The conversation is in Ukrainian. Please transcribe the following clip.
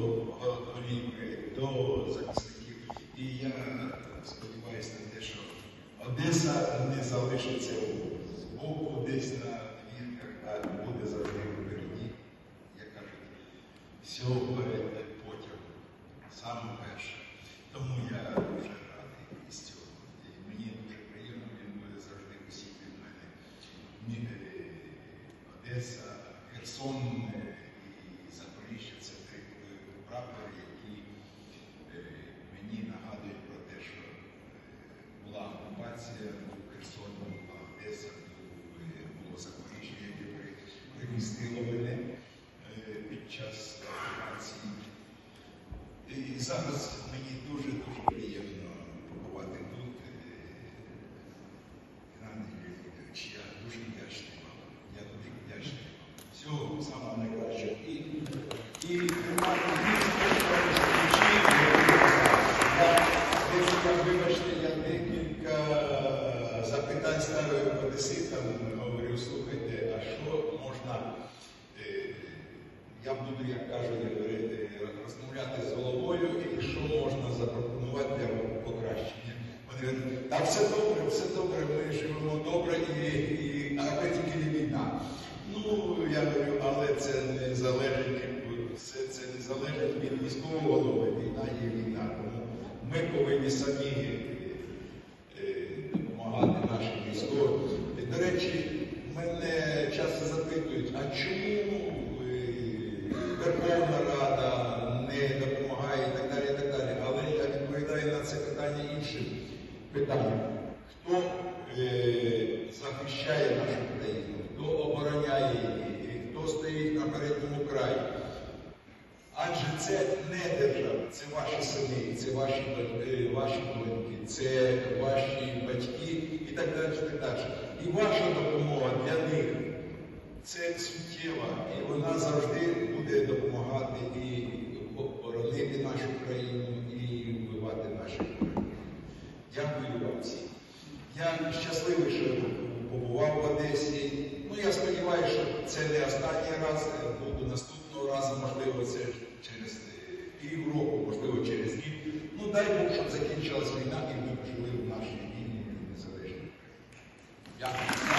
своїх до захисників. І я сподіваюся на те, що Одеса не залишиться з боку десь на двірках, а буде завжди впереді, як кажуть, всього перед потягом, саме перше. Тому я дуже радий із цього. І мені дуже приємно, він буде завжди усіх від мене. Е, Одеса, Херсон е, і Запоріжжя це три прапори, які е, мені нагадують про те, що е, була окупація, був Херсон, була Одеса, був, е, було Запоріжжя, яке при- примістило мене е, під час окупації. І зараз мені дуже-дуже приємно побувати тут. Е, я дуже вдячний вам. Я дуже вдячний вам. Всього самого найкращого. І, і тримайте Вибачте, я декілька запитань ставив одеситам, говорю, слухайте, а що можна, е, я буду, як кажуть, розмовляти з головою, і що можна запропонувати для покращення. Вони говорять, так все добре, все добре, ми живемо добре, і, і аби тільки не війна. Ну, я говорю, але це не залежить, все це не залежить від міського голови. Війна є війна. Тому ми повинні самі е, допомагати нашим військовим. До речі, мене часто запитують, а чому питанням. Хто е, захищає нашу країну, хто обороняє її, хто стоїть на передньому краї. Адже це не держава, це ваші сини, це ваші, ваші доньки, це ваші батьки і так далі. Так далі. і ваша допомога для них це суттєва, і вона завжди буде допомагати і боронити нашу країну, і вбивати наші країни. Всім. Я щасливий, що побував в Одесі. Ну, я сподіваюся, що це не останній раз, е, буду наступного разу, можливо, це через е, півроку, можливо, через рік. Ну, дай Бог, щоб закінчилась війна і ми жили в нашій вільній незалежній. Дякую.